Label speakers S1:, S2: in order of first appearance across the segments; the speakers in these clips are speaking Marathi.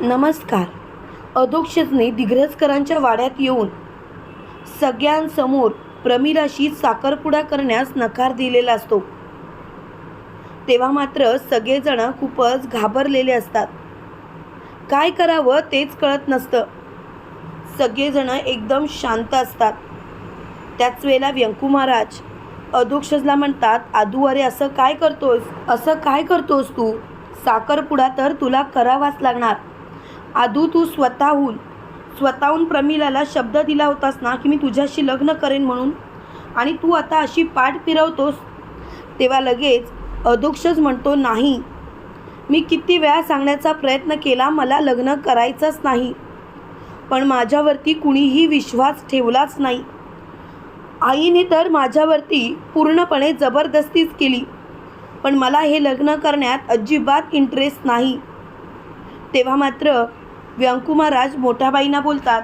S1: नमस्कार. अधोक्षजने दिग्रजकरांच्या वाड्यात येऊन सगळ्यांसमोर प्रमिलाशी साखरपुडा करण्यास नकार दिलेला असतो. तेव्हा मात्र सगळेजण खूपच घाबरलेले असतात. काय करावं तेच कळत नसतं. सगळेजण एकदम शांत असतात. त्याच वेळेला व्यंकू महाराज अधोक्षजला म्हणतात आदू अरे असं काय करतोस असं काय करतोस तू? साखरपुडा तर तुला करावाच लागणार. आदू तू स्वतःहून स्वतःहून प्रमिलाला शब्द दिला होतास ना की मी तुझ्याशी लग्न करेन म्हणून? आणि तू आता अशी पाठ फिरवतोस? तेव्हा लगेच अधोक्षच म्हणतो नाही. मी किती वेळा सांगण्याचा प्रयत्न केला मला लग्न करायचंच नाही. पण माझ्यावरती कुणीही विश्वास ठेवलाच नाही. आईने तर माझ्यावरती पूर्णपणे जबरदस्तीच केली. पण मला हे लग्न करण्यात अजिबात इंटरेस्ट नाही. तेव्हा मात्र व्यंकुमाराज मोठ्याबाईंना बोलतात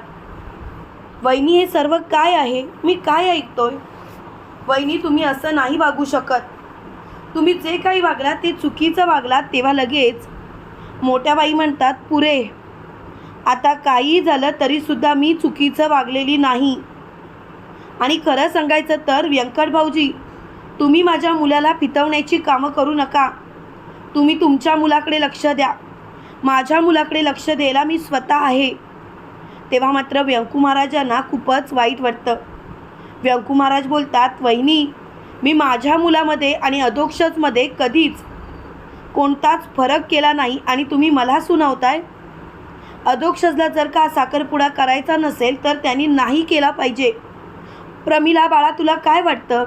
S1: वहिनी हे सर्व काय आहे? मी काय ऐकतोय? वहिनी तुम्ही असं नाही वागू शकत. तुम्ही जे काही वागलात ते चुकीचं वागलात तेव्हा लगेच. मोठ्या बाई म्हणतात पुरे. आता काही झालं तरीसुद्धा मी चुकीचं वागलेली नाही. आणि खरं सांगायचं तर व्यंकट भाऊजी तुम्ही माझ्या मुलाला पितवण्याची कामं करू नका. तुम्ही तुमच्या मुलाकडे लक्ष द्या. माझ्या मुलाकडे लक्ष द्यायला मी स्वतः आहे. तेव्हा मात्र व्यंकू महाराजांना खूपच वाईट वाटतं. व्यंकू महाराज बोलतात वहिनी मी माझ्या मुलामध्ये आणि अधोक्षजमध्ये कधीच कोणताच फरक केला नाही आणि तुम्ही मला सुनावताय. अधोक्षजला जर का साखरपुडा करायचा नसेल तर त्यांनी नाही केला पाहिजे. प्रमिला बाळा तुला काय वाटतं?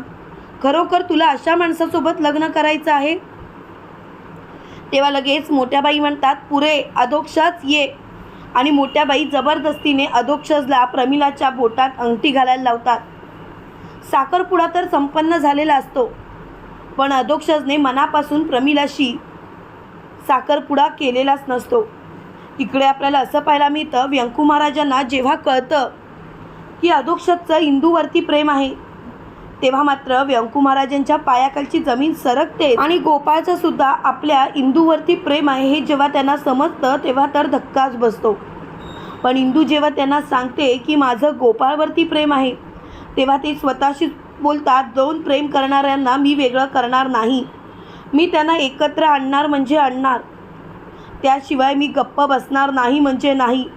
S1: खरोखर तुला अशा माणसासोबत लग्न करायचं आहे? तेव्हा लगेच मोठ्या बाई म्हणतात पुरे अधोक्षच ये. आणि मोठ्या बाई जबरदस्तीने अधोक्षजला प्रमिलाच्या बोटात अंगठी घालायला लावतात. साखरपुडा तर संपन्न झालेला असतो पण अधोक्षजने मनापासून प्रमिलाशी साखरपुडा केलेलाच नसतो. इकडे आपल्याला असं पाहायला मिळतं व्यंकू महाराजांना जेव्हा कळतं की अधोक्षजचं हिंदूवरती प्रेम आहे तेव्हा मात्र व्यंकू महाराजांच्या पायाखालची जमीन सरकते. आणि गोपाळचं सुद्धा आपल्या इंदूवरती प्रेम आहे हे जेव्हा त्यांना समजतं तेव्हा तर धक्काच बसतो. पण इंदू जेव्हा त्यांना सांगते की माझं गोपाळवरती प्रेम आहे तेव्हा ते स्वतःशी बोलतात दोन प्रेम करणाऱ्यांना मी वेगळं करणार नाही. मी त्यांना एकत्र आणणार म्हणजे आणणार. त्याशिवाय मी गप्प बसणार नाही म्हणजे नाही.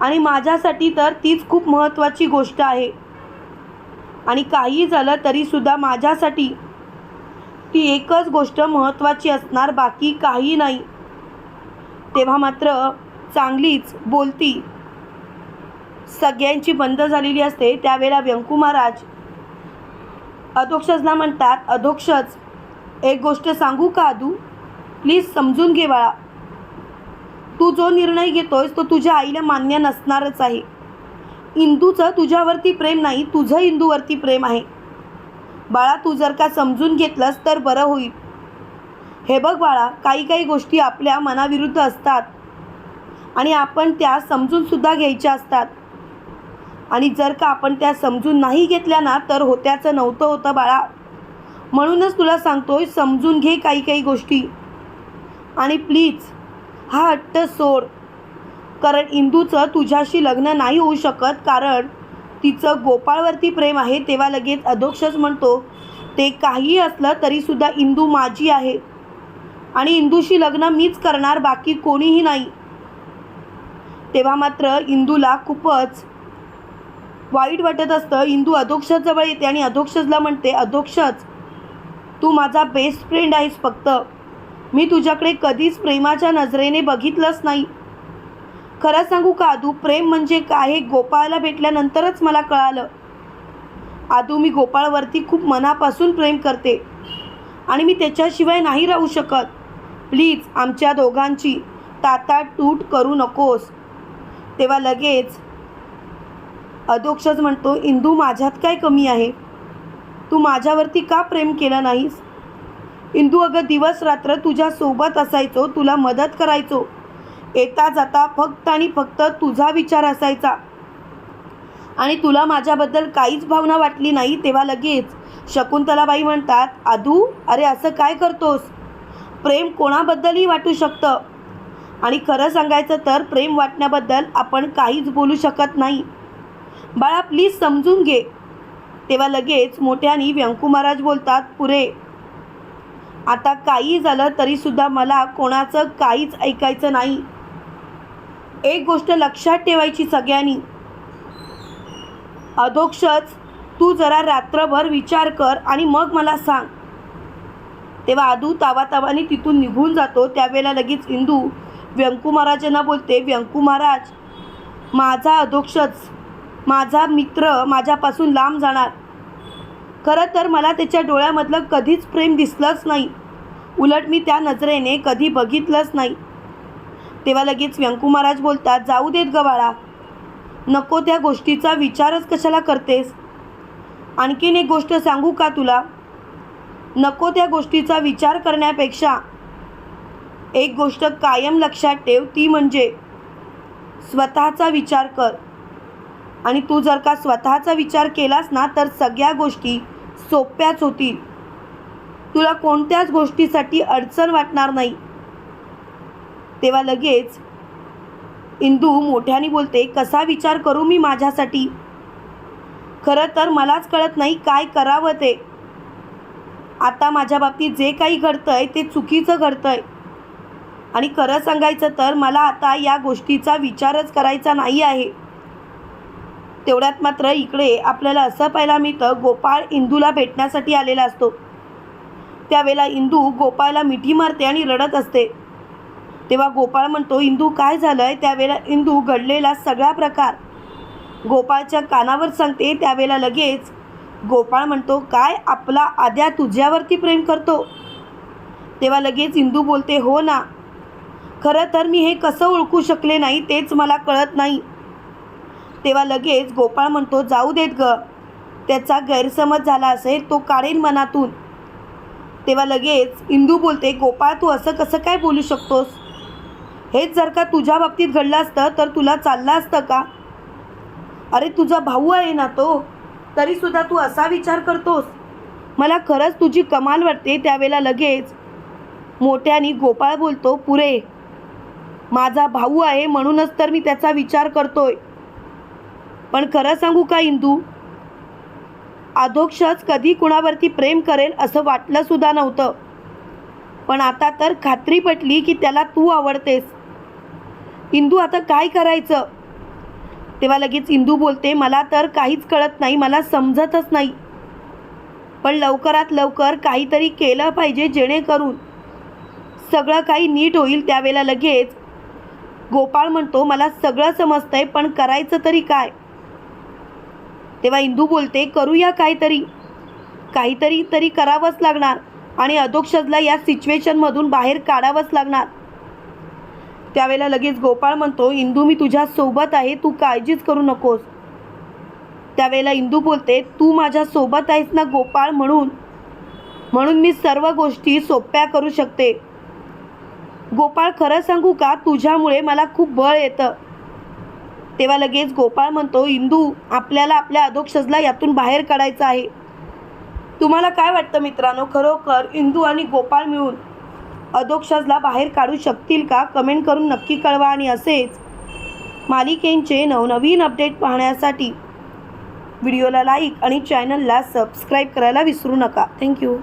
S1: आणि माझ्यासाठी तर तीच खूप महत्त्वाची गोष्ट आहे. आणि काही झालं तरीसुद्धा माझ्यासाठी ती एकच गोष्ट महत्त्वाची असणार बाकी काही नाही. तेव्हा मात्र चांगलीच बोलती. सगळ्यांची बंद झालेली असते त्यावेळेला व्यंकू महाराज अधोक्षजला म्हणतात अधोक्षज एक गोष्ट सांगू का अदू प्लीज समजून घे बाळा. तू जो निर्णय घेतोयस तो तुझ्या आईला मान्य नसणारच आहे. इंदूचं तुझ्यावरती प्रेम नाही तुझं इंदूवरती प्रेम आहे. बाळा तू जर का समजून घेतलंस तर बरं होईल. हे बघ बाळा काही काही गोष्टी आपल्या मनाविरुद्ध असतात आणि आपण त्या समजूनसुद्धा घ्यायच्या असतात. आणि जर का आपण त्या समजून नाही घेतल्या ना तर होत्याचं नव्हतं होतं बाळा. म्हणूनच तुला सांगतोय समजून घे काही काही गोष्टी. आणि प्लीज हा हट्ट सोड. कारण इंदूचं तुझ्याशी लग्न नाही होऊ शकत कारण तिचं गोपाळवरती प्रेम आहे तेव्हा लगेच अधोक्षच म्हणतो ते काहीही असलं तरीसुद्धा इंदू माझी आहे. आणि इंदूशी लग्न मीच करणार बाकी कोणीही नाही. तेव्हा मात्र इंदूला खूपच वाईट वाटत असतं. इंदू अधोक्षजवळ येते आणि अधोक्षजला म्हणते अधोक्षज तू माझा बेस्ट फ्रेंड आहेस फक्त. मी तुझ्याकडे कधीच प्रेमाच्या नजरेने बघितलंच नाही. खरं सांगू का आदू? प्रेम म्हणजे काय हे गोपाळला भेटल्यानंतरच मला कळालं. आदू मी गोपाळवरती खूप मनापासून प्रेम करते. आणि मी त्याच्याशिवाय नाही राहू शकत. प्लीज आमच्या दोघांची ताटातूट करू नकोस. तेव्हा लगेच अदोक्षच म्हणतो इंदू माझ्यात काय कमी आहे? तू माझ्यावरती का प्रेम केलं नाहीस? इंदू अगं दिवस रात्र तुझ्यासोबत असायचो तुला मदत करायचो. येता जाता फक्त आणि फक्त तुझा विचार असायचा. आणि तुला माझ्याबद्दल काहीच भावना वाटली नाही तेव्हा लगेच शकुंतलाबाई म्हणतात आदू अरे असं काय करतोस? प्रेम कोणाबद्दलही वाटू शकतं. आणि खरं सांगायचं तर प्रेम वाटण्याबद्दल आपण काहीच बोलू शकत नाही. बाळा प्लीज समजून घे. तेव्हा लगेच मोठ्यानी व्यंकू महाराज बोलतात पुरे आता काही झालं तरीसुद्धा मला कोणाचं काहीच ऐकायचं नाही. एक गोष्ट लक्षात ठेवायची सगळ्यांनी. अधोक्षच तू जरा रात्रभर विचार कर आणि मग मला सांग. तेव्हा आदू तावातावाने तिथून निघून जातो. त्यावेळेला लगेच इंदू व्यंकू महाराजांना बोलते व्यंकू महाराज माझा अधोक्षच माझा मित्र माझ्यापासून लांब जाणार. खरं तर मला त्याच्या डोळ्यामधलं कधीच प्रेम दिसलंच नाही. उलट मी त्या नजरेने कधी बघितलंच नाही. तेव्हा लगेच व्यंकू महाराज बोलतात जाऊ देत गवाळा नको त्या गोष्टीचा विचारच कशाला करतेस? आणखीन एक गोष्ट सांगू का तुला? नको त्या गोष्टीचा विचार करण्यापेक्षा. एक गोष्ट कायम लक्षात ठेव ती म्हणजे स्वतःचा विचार कर. आणि तू जर का स्वतःचा विचार केलास ना तर सगळ्या गोष्टी सोप्याच होतील. तुला कोणत्याच गोष्टीसाठी अडचण वाटणार नाही. तेव्हा लगेच इंदू मोठ्याने बोलते कसा विचार करू मी माझ्यासाठी? खरं तर मलाच कळत नाही काय करावं ते. आता माझ्या बाबतीत जे काही घडतं आहे ते चुकीचं घडतं आहे आणि खरं सांगायचं तर मला आता या गोष्टीचा विचारच करायचा नाही आहे. तेवढ्यात मात्र इकडे आपल्याला असं पाहायला मिळतं गोपाळ इंदूला भेटण्यासाठी आलेला असतो. त्यावेळेला इंदू गोपाळला मिठी मारते आणि रडत असते. तेव्हा गोपाळ म्हणतो इंदू काय झालं आहे त्यावेळेला इंदू घडलेला सगळा प्रकार. गोपाळच्या कानावर सांगते त्यावेळेला लगेच. गोपाळ म्हणतो काय? आपला आद्या तुझ्यावरती प्रेम करतो. तेव्हा लगेच इंदू बोलते हो ना. खरं तर मी हे कसं ओळखू शकले नाही तेच मला कळत नाही. तेव्हा लगेच गोपाळ म्हणतो जाऊ देत ग. त्याचा गैरसमज झाला असेल तो काढेन मनातून. तेव्हा लगेच इंदू बोलते गोपाळ तू असं कसं काय बोलू शकतोस? हेच जर का तुझ्या बाबतीत घडलं असतं तर तुला चाललं असतं का? अरे तुझा भाऊ आहे ना तो. तरीसुद्धा तू असा विचार करतोस. मला खरंच तुझी कमाल वाटते त्यावेळेला लगेच. मोठ्यानी गोपाळ बोलतो पुरे माझा भाऊ आहे म्हणूनच तर मी त्याचा विचार करतोय. पण खरं सांगू का इंदू? अधोक्षच कधी कुणावरती प्रेम करेल असं वाटलंसुद्धा नव्हतं. पण आता तर खात्री पटली की त्याला तू आवडतेस. इंदू आता काय करायचं? तेव्हा लगेच इंदू बोलते मला तर काहीच कळत नाही मला समजतच नाही. पण लवकरात लवकर काहीतरी केलं पाहिजे जेणेकरून सगळं काही नीट होईल. त्यावेळेला लगेच गोपाळ म्हणतो मला सगळं समजतंय पण करायचं तरी काय? तेव्हा इंदू बोलते करूया काहीतरी. काहीतरी तरी करावंच लागणार आणि अधोक्षजला या सिच्युएशनमधून बाहेर काढावंच लागणार. त्यावेळेला लगेच गोपाळ म्हणतो इंदू मी तुझ्यासोबत आहे तू काळजीच करू नकोस. त्यावेळेला इंदू बोलते तू माझ्यासोबत आहेस ना गोपाळ म्हणून? म्हणून मी सर्व गोष्टी सोप्या करू शकते. गोपाळ खरं सांगू का? तुझ्यामुळे मला खूप बळ येतं. तेव्हा लगेच गोपाळ म्हणतो इंदू आपल्याला आपल्या अधोक्षजला यातून बाहेर काढायचं आहे. तुम्हाला काय वाटतं मित्रांनो? खरोखर इंदू आणि गोपाळ मिळून अधोक्षजला बाहेर काढू शकतील का? कमेंट करून नक्की कळवा आणि असेच मालिकेंचे नवनवीन अपडेट पाहण्यासाठी व्हिडिओला लाईक आणि चॅनलला सबस्क्राईब करायला विसरू नका. थँक्यू.